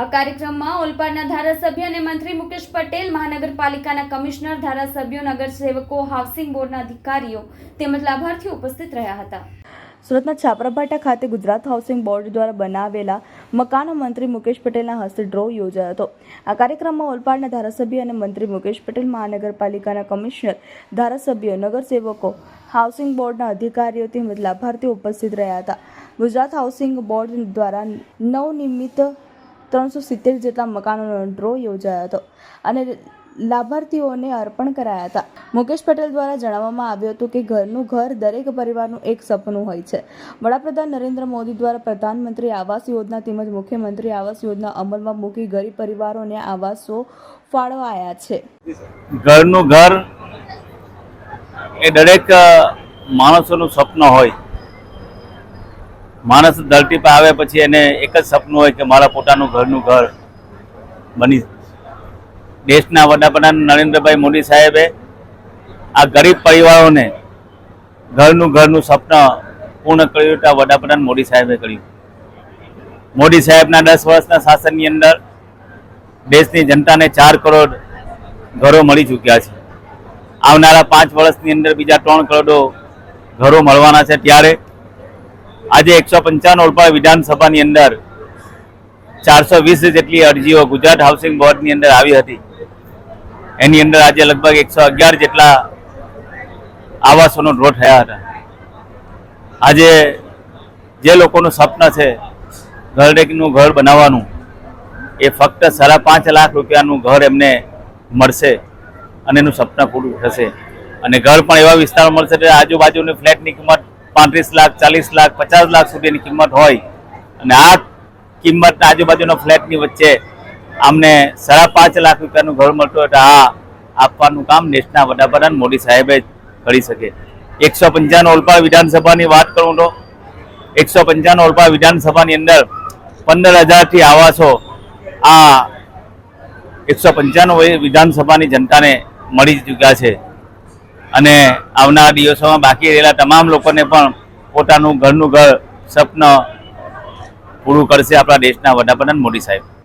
આ કાર્યક્રમમાં ઓલપાડના ધારાસભ્ય અને મંત્રી મુકેશ પટેલ, મહાનગરપાલિકાના કમિશનર, ધારાસભ્યો, નગરસેવકો, હાઉસિંગ બોર્ડના અધિકારીઓ તેમજ લાભાર્થીઓ ઉપસ્થિત રહ્યા હતા. સુરતના છાપરાભાટા ખાતે ગુજરાત હાઉસિંગ બોર્ડ દ્વારા બનાવેલા મકાનો મંત્રી મુકેશ પટેલના હસ્તે ડ્રો યોજાયો હતો. આ કાર્યક્રમમાં ઓલપાડના ધારાસભ્ય અને મંત્રી મુકેશ પટેલ, મહાનગરપાલિકાના કમિશનર, ધારાસભ્યો, નગરસેવકો, હાઉસિંગ બોર્ડના અધિકારીઓ તેમજ લાભાર્થીઓ ઉપસ્થિત રહ્યા હતા. ગુજરાત હાઉસિંગ બોર્ડ દ્વારા નવનિર્મિત ત્રણસો સિત્તેર જેટલા મકાનોનો ડ્રો યોજાયો હતો અને લાભાર્થીઓને અર્પણ કરાયા હતા. મુકેશ પટેલ દ્વારા જણાવવામાં આવ્યું હતું કે ઘરનું ઘર દરેક પરિવારનું એક સપનું હોય છે. વડાપ્રધાન નરેન્દ્ર મોદી દ્વારા પ્રધાનમંત્રી આવાસ યોજના તેમજ મુખ્યમંત્રી આવાસ યોજના અમલમાં મૂકી ગરીબ પરિવારોને આવાસો ફાળવાયા છે. ઘરનું ઘર એ દરેક માણસોનું સપનું હોય. માણસ ધરતી પર આવે પછી એને એક જ સપનું હોય કે મારા પોતાનું ઘરનું ઘર બની દેશના વડાપ્રધાન નરેન્દ્રભાઈ મોદી સાહેબે આ ગરીબ પરિવારોને ઘરનું ઘરનું સપન પૂર્ણ કર્યું તો વડાપ્રધાન મોદી સાહેબે કર્યું. મોદી સાહેબના દસ વર્ષના શાસનની અંદર દેશની જનતાને ચાર કરોડ ઘરો મળી ચૂક્યા છે. આવનારા પાંચ વર્ષની અંદર બીજા ત્રણ કરોડો ઘરો મળવાના છે. ત્યારે આજે એકસો પંચાવન ઓલપાડ વિધાનસભાની અંદર ચારસો વીસ જેટલી અરજીઓ ગુજરાત હાઉસિંગ બોર્ડની અંદર આવી હતી. એની અંદર આજે લગભગ એકસો અગિયાર જેટલા આવાસોનો ડ્રો થયા હતા. આજે જે લોકોનું સ્વપ્ન છે ઘરડેકનું ઘર બનાવવાનું, એ ફક્ત સાડા પાંચ લાખ રૂપિયાનું ઘર એમને મળશે અને એનું સપના પૂરું થશે. અને ઘર પણ એવા વિસ્તારમાં મળશે કે આજુબાજુની ફ્લેટની કિંમત પાંત્રીસ લાખ, ચાલીસ લાખ, પચાસ લાખ સુધીની કિંમત હોય અને આ કિંમતના આજુબાજુના ફ્લેટની વચ્ચે અમને સાડા પાંચ લાખ રૂપિયાનું ઘર મળતું તો આ આપવાનું કામ દેશના વડાપ્રધાન મોદી સાહેબે કરી શકે. એકસો પંચાણું ઓલપાડ વિધાનસભાની વાત કરું તો એકસો પંચાણું ઓલપાડ વિધાનસભાની અંદર પંદર હજારથી આવાસો આ એકસો પંચાણું વિધાનસભાની જનતાને મળી ચૂક્યા છે. અને આવનારા દિવસોમાં બાકી રહેલા તમામ લોકોને પણ પોતાનું ઘરનું ઘર, સ્વપ્ન પૂરું કરશે આપણા દેશના વડાપ્રધાન મોદી સાહેબ.